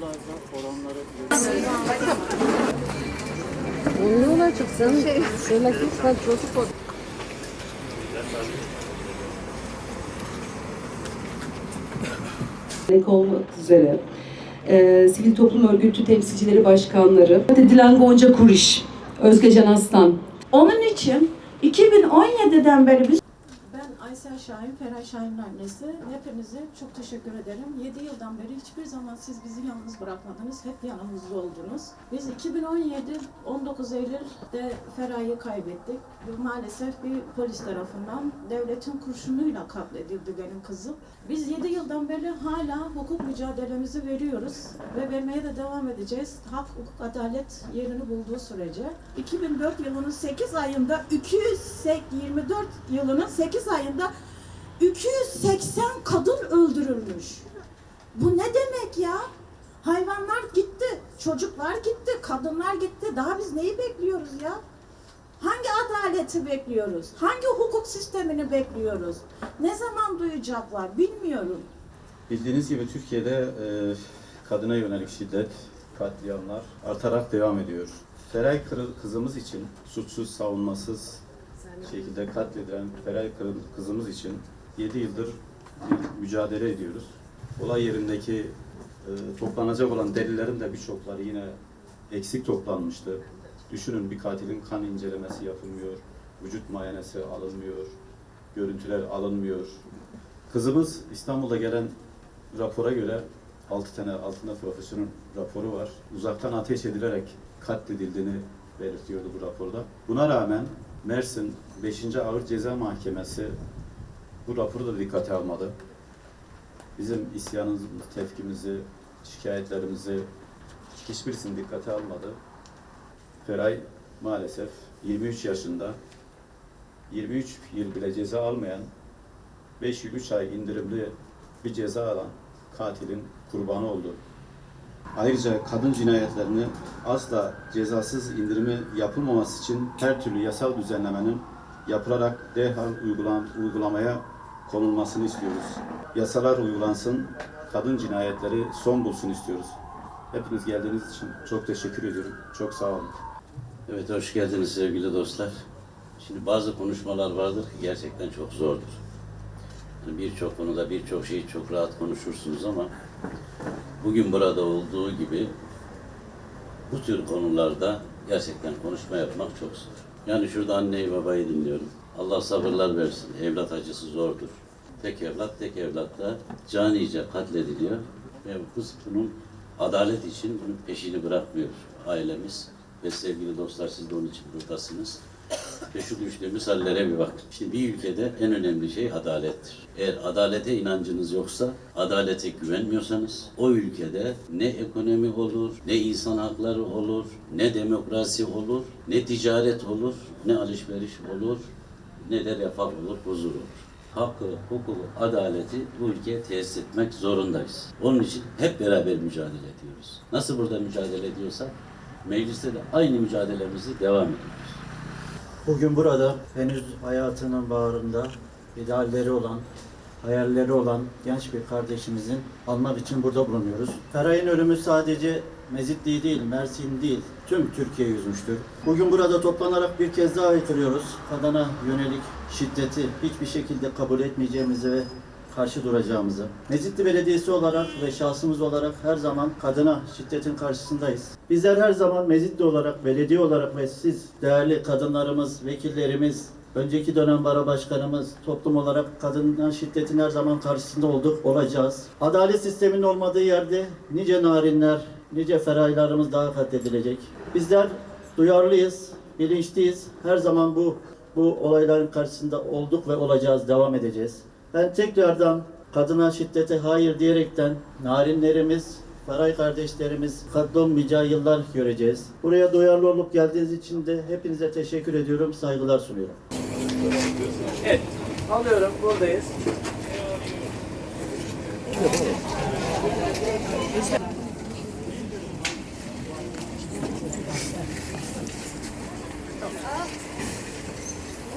koşullarda oranları Ünlü olacaksın. Şöyle lütfen çocuk ol. Renk olmak üzere e, sivil toplum örgütü temsilcileri başkanları, Dilan Gonca Kuriş, Özge Can Aslan, Onun için 2017'den beri biz Aysel Şahin, Feray Şahin'in annesi. Hepinize çok teşekkür ederim. 7 yıldan beri hiçbir zaman siz bizi yalnız bırakmadınız. Hep yanımızda oldunuz. Biz 2017 19 Eylül'de Feray'ı kaybettik. Maalesef bir polis tarafından devletin kurşunuyla katledildi benim kızım. Biz 7 yıldan beri hala hukuk mücadelemizi veriyoruz ve vermeye de devam edeceğiz. Hak, hukuk, adalet yerini bulduğu sürece. 2004 yılının 8 ayında 224 yılının 8 ayında 280 kadın öldürülmüş. Bu ne demek ya? Hayvanlar gitti, çocuklar gitti, kadınlar gitti. Daha biz neyi bekliyoruz ya? Hangi adaleti bekliyoruz? Hangi hukuk sistemini bekliyoruz? Ne zaman duyacaklar bilmiyorum. Bildiğiniz gibi Türkiye'de e, kadına yönelik şiddet, katliamlar artarak devam ediyor. Kırı- kızımız için suçsuz, savunmasız şekilde katledilen Feray kızımız için 7 yıldır mücadele ediyoruz. Olay yerindeki e, toplanacak olan delillerin de birçokları yine eksik toplanmıştı. Düşünün bir katilin kan incelemesi yapılmıyor, vücut muayenesi alınmıyor, görüntüler alınmıyor. Kızımız İstanbul'da gelen rapora göre 6 tane altında profesyonel raporu var. Uzaktan ateş edilerek katledildiğini belirtiyordu bu raporda. Buna rağmen Mersin 5. Ağır Ceza Mahkemesi bu raporu da dikkate almadı. Bizim isyanımızı, tepkimizi, şikayetlerimizi hiçbirisini dikkate almadı. Feray maalesef 23 yaşında 23 yıl bile ceza almayan 5 yıl 3 ay indirimli bir ceza alan katilin kurbanı oldu. Ayrıca kadın cinayetlerini asla cezasız indirimi yapılmaması için her türlü yasal düzenlemenin yapılarak derhal uygulan, uygulamaya konulmasını istiyoruz. Yasalar uygulansın, kadın cinayetleri son bulsun istiyoruz. Hepiniz geldiğiniz için çok teşekkür ediyorum. Çok sağ olun. Evet hoş geldiniz sevgili dostlar. Şimdi bazı konuşmalar vardır ki gerçekten çok zordur. Yani birçok konuda birçok şeyi çok rahat konuşursunuz ama bugün burada olduğu gibi bu tür konularda gerçekten konuşma yapmak çok zor. Yani şurada anneyi babayı dinliyorum. Allah sabırlar versin. Evlat acısı zordur. Tek evlat tek evlatla canice katlediliyor ve biz bunun adalet için bunun peşini bırakmıyor ailemiz ve sevgili dostlar siz de onun için buradasınız. Şu düştüğümüz hallere bir bakın. Şimdi bir ülkede en önemli şey adalettir. Eğer adalete inancınız yoksa, adalete güvenmiyorsanız o ülkede ne ekonomi olur, ne insan hakları olur, ne demokrasi olur, ne ticaret olur, ne alışveriş olur, ne de refah olur, huzur olur. Hakkı, hukuku, adaleti bu ülkeye tesis etmek zorundayız. Onun için hep beraber mücadele ediyoruz. Nasıl burada mücadele ediyorsak, mecliste de aynı mücadelemizi devam ediyoruz. Bugün burada henüz hayatının bağrında idealleri olan, hayalleri olan genç bir kardeşimizin almak için burada bulunuyoruz. Feray'ın ölümü sadece Mezitli değil, Mersin değil, tüm Türkiye yüzmüştür. Bugün burada toplanarak bir kez daha haykırıyoruz. Kadına yönelik şiddeti hiçbir şekilde kabul etmeyeceğimizi ve karşı duracağımızı. Mezitli Belediyesi olarak ve şahsımız olarak her zaman kadına şiddetin karşısındayız. Bizler her zaman Mezitli olarak, belediye olarak ve siz değerli kadınlarımız, vekillerimiz, önceki dönem bara başkanımız, toplum olarak kadına şiddetin her zaman karşısında olduk, olacağız. Adalet sisteminin olmadığı yerde nice narinler, nice feraylarımız daha katledilecek. Bizler duyarlıyız, bilinçliyiz. Her zaman bu bu olayların karşısında olduk ve olacağız, devam edeceğiz. Ben tekrardan kadına şiddete hayır diyerekten narinlerimiz, Faray kardeşlerimiz katlanmayacağı yıllar göreceğiz. Buraya duyarlı olup geldiğiniz için de hepinize teşekkür ediyorum, saygılar sunuyorum. Evet. Alıyorum. Buradayız.